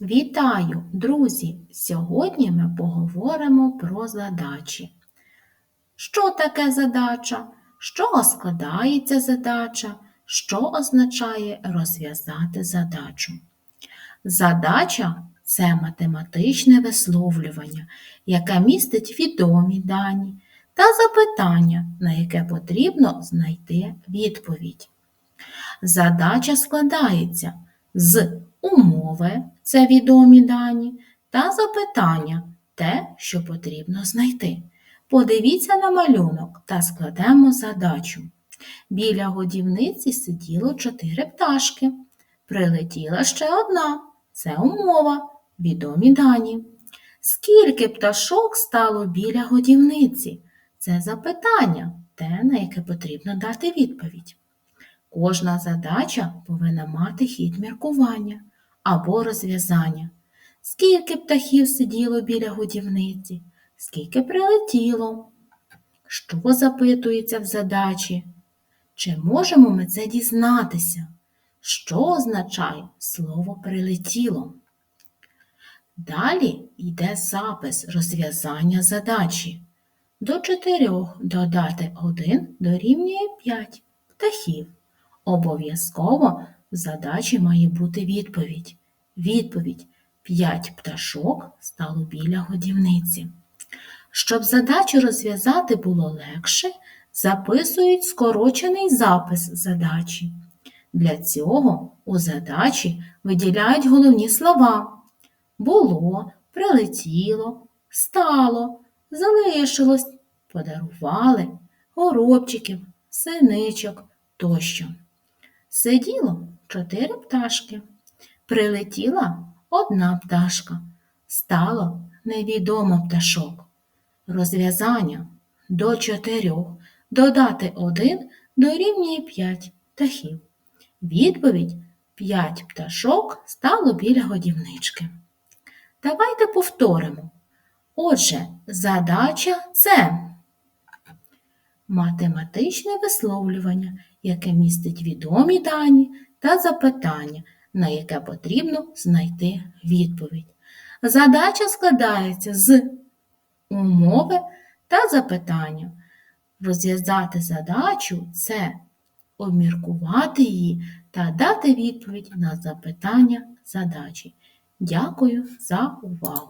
Вітаю, друзі! Сьогодні ми поговоримо про задачі. Що таке задача? З чого складається задача? Що означає розв'язати задачу? Задача це математичне висловлювання, яке містить відомі дані та запитання, на яке потрібно знайти відповідь. Задача складається з умови це відомі дані, та запитання те, що потрібно знайти. Подивіться на малюнок та складемо задачу. Біля годівниці сиділо чотири пташки. Прилетіла ще одна це умова, відомі дані. Скільки пташок стало біля годівниці? Це запитання, те, на яке потрібно дати відповідь. Кожна задача повинна мати хід міркування або розв'язання. Скільки птахів сиділо біля годівниці, скільки прилетіло? Що запитується в задачі? Чи можемо ми це дізнатися? Що означає слово прилетіло? Далі йде запис розв'язання задачі. До чотирьох додати один дорівнює 5 птахів. Обов'язково в задачі має бути відповідь. Відповідь 5 пташок стало біля годівниці. Щоб задачу розв'язати було легше, записують скорочений запис задачі. Для цього у задачі виділяють головні слова. Було, прилетіло, стало, залишилось, подарували, горобчиків, синичок тощо. Сиділо чотири пташки. Прилетіла одна пташка. Стало невідомо пташок. Розв'язання до чотирьох додати один дорівнює п'ять птахів. Відповідь п'ять пташок стало біля годівнички. Давайте повторимо. Отже, задача це математичне висловлювання, яке містить відомі дані та запитання, на яке потрібно знайти відповідь. Задача складається з умови та запитання. Розв'язати задачу це обміркувати її та дати відповідь на запитання задачі. Дякую за увагу!